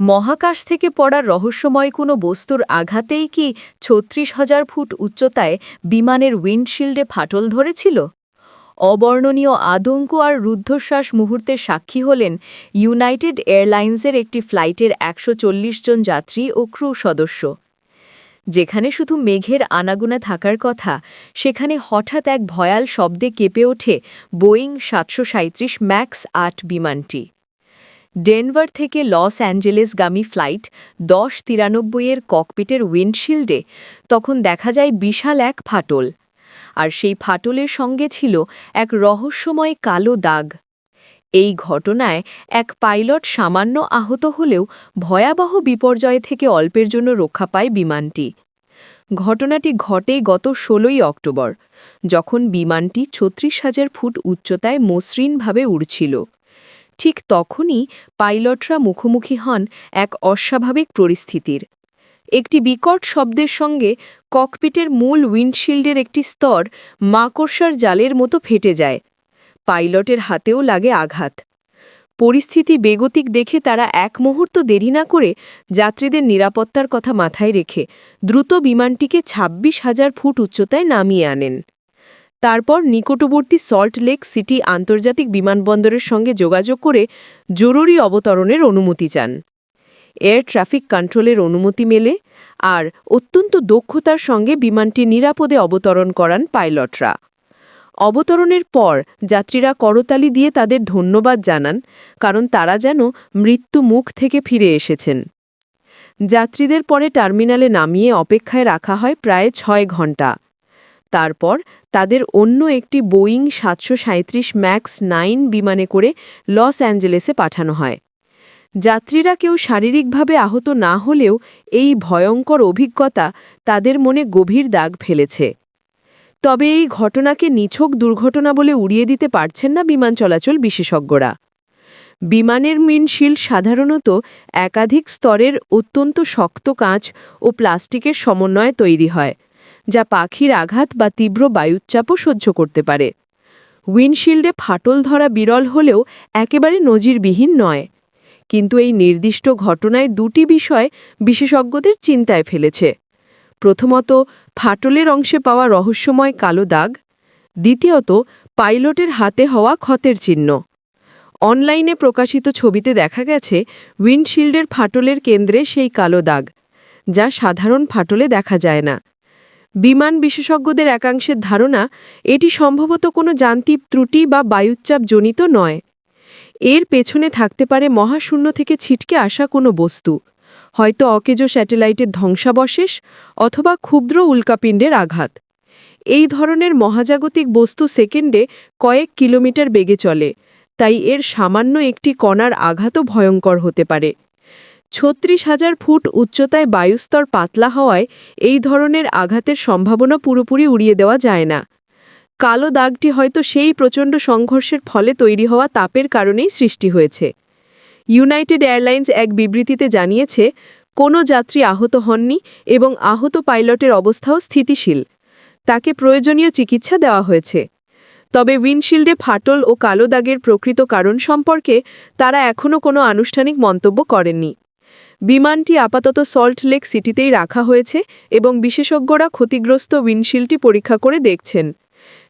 মহাকাশ থেকে পড়া রহস্যময় কোনো বস্তুর আঘাতেই কি ছত্রিশ হাজার ফুট উচ্চতায় বিমানের উইন্ডশিল্ডে ফাটল ধরেছিল? অবর্ণনীয় আতঙ্ক আর রুদ্ধশ্বাস মুহূর্তের সাক্ষী হলেন ইউনাইটেড এয়ারলাইন্সের একটি ফ্লাইটের একশো চল্লিশ জন যাত্রী ও ক্রু সদস্য। যেখানে শুধু মেঘের আনাগুনা থাকার কথা, সেখানে হঠাৎ এক ভয়াল শব্দে কেঁপে ওঠে বোয়িং সাতশো সাঁইত্রিশ ম্যাক্স আট বিমানটি। ডেনভার থেকে লস অ্যাঞ্জেলেসগামী ফ্লাইট দশ তিরানব্বইয়ের ককপিটের উইন্ডশিল্ডে, তখন দেখা যায় বিশাল এক ফাটল। আর সেই ফাটলের সঙ্গে ছিল এক রহস্যময় কালো দাগ। এই ঘটনায় এক পাইলট সামান্য আহত হলেও ভয়াবহ বিপর্যয় থেকে অল্পের জন্য রক্ষা পায় বিমানটি। ঘটনাটি ঘটে গত ষোলোই অক্টোবর, যখন বিমানটি ছত্রিশ হাজার ফুট উচ্চতায় মসৃণভাবে উড়ছিল। ঠিক তখনই পাইলটরা মুখোমুখি হন এক অস্বাভাবিক পরিস্থিতির। একটি বিকট শব্দের সঙ্গে ককপিটের মূল উইন্ডশিল্ডের একটি স্তর মাকড়সার জালের মতো ফেটে যায়। পাইলটের হাতেও লাগে আঘাত। পরিস্থিতি বেগতিক দেখে তারা এক মুহূর্ত দেরি না করে যাত্রীদের নিরাপত্তার কথা মাথায় রেখে দ্রুত বিমানটিকে ২৬ হাজার ফুট উচ্চতায় নামিয়ে আনেন। তারপর নিকটবর্তী সল্ট লেক সিটি আন্তর্জাতিক বিমানবন্দরের সঙ্গে যোগাযোগ করে জরুরি অবতরণের অনুমতি চান। এয়ার ট্রাফিক কন্ট্রোলের অনুমতি মেলে আর অত্যন্ত দক্ষতার সঙ্গে বিমানটি নিরাপদে অবতরণ করান পাইলটরা। অবতরণের পর যাত্রীরা করতালি দিয়ে তাদের ধন্যবাদ জানান, কারণ তারা যেন মৃত্যু মুখ থেকে ফিরে এসেছেন। যাত্রীদের পরে টার্মিনালে নামিয়ে অপেক্ষায় রাখা হয় প্রায় ছয় ঘণ্টা। তারপর তাদের অন্য একটি বোয়িং সাতশো সাঁইত্রিশ ম্যাক্স নাইন বিমানে করে লস অ্যাঞ্জেলেসে পাঠানো হয়। যাত্রীরা কেউ শারীরিকভাবে আহত না হলেও এই ভয়ঙ্কর অভিজ্ঞতা তাদের মনে গভীর দাগ ফেলেছে। তবে এই ঘটনাকে নিছক দুর্ঘটনা বলে উড়িয়ে দিতে পারছেন না বিমান চলাচল বিশেষজ্ঞরা। বিমানের মিনশিল্ড সাধারণত একাধিক স্তরের অত্যন্ত শক্ত কাঁচ ও প্লাস্টিকের সমন্বয়ে তৈরি হয়। যা পাখির আঘাত বা তীব্র বায়ুচ্চাপও সহ্য করতে পারে। উইন্ডশিল্ডে ফাটল ধরা বিরল হলেও একেবারে নজিরবিহীন নয়। কিন্তু এই নির্দিষ্ট ঘটনায় দুটি বিষয় বিশেষজ্ঞদের চিন্তায় ফেলেছে। প্রথমত, ফাটলের অংশে পাওয়া রহস্যময় কালো দাগ। দ্বিতীয়ত, পাইলটের হাতে হওয়া ক্ষতের চিহ্ন। অনলাইনে প্রকাশিত ছবিতে দেখা গেছে, উইন্ডশিল্ডের ফাটলের কেন্দ্রে সেই কালো দাগ, যা সাধারণ ফাটলে দেখা যায় না। বিমান বিশেষজ্ঞদের একাংশের ধারণা, এটি সম্ভবত কোনো যান্ত্রিক ত্রুটি বা বায়ুচ্চাপ জনিত নয়। এর পেছনে থাকতে পারে মহাশূন্য থেকে ছিটকে আসা কোনো বস্তু। হয়তো অকেজো স্যাটেলাইটের ধ্বংসাবশেষ অথবা ক্ষুদ্র উল্কাপিণ্ডের আঘাত। এই ধরনের মহাজাগতিক বস্তু সেকেন্ডে কয়েক কিলোমিটার বেগে চলে, তাই এর সামান্য একটি কণার আঘাতও ভয়ঙ্কর হতে পারে। ছত্রিশ হাজার ফুট উচ্চতায় বায়ুস্তর পাতলা হওয়ায় এই ধরনের আঘাতের সম্ভাবনা পুরোপুরি উড়িয়ে দেওয়া যায় না। কালো দাগটি হয়তো সেই প্রচণ্ড সংঘর্ষের ফলে তৈরি হওয়া তাপের কারণেই সৃষ্টি হয়েছে। ইউনাইটেড এয়ারলাইন্স এক বিবৃতিতে জানিয়েছে, কোনো যাত্রী আহত হননি এবং আহত পাইলটের অবস্থাও স্থিতিশীল। তাকে প্রয়োজনীয় চিকিৎসা দেওয়া হয়েছে। তবে উইন্ডশিল্ডে ফাটল ও কালো দাগের প্রকৃত কারণ সম্পর্কে তারা এখনও কোনো আনুষ্ঠানিক মন্তব্য করেননি। বিমানটি আপাতত সল্ট লেক সিটিতেই রাখা হয়েছে এবং বিশেষজ্ঞরা ক্ষতিগ্রস্ত উইন্ডশিল্ডটি পরীক্ষা করে দেখছেন।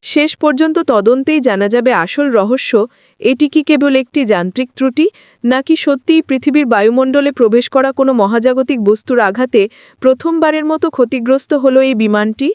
শেষ পর্যন্ত তদন্তেই জানা যাবে আসল রহস্য, এটি কি কেবল একটি যান্ত্রিক ত্রুটি, নাকি সত্যিই পৃথিবীর বায়ুমণ্ডলে প্রবেশ করা কোনো মহাজাগতিক বস্তুর আঘাতে প্রথমবারের মতো ক্ষতিগ্রস্ত হল এই বিমানটি?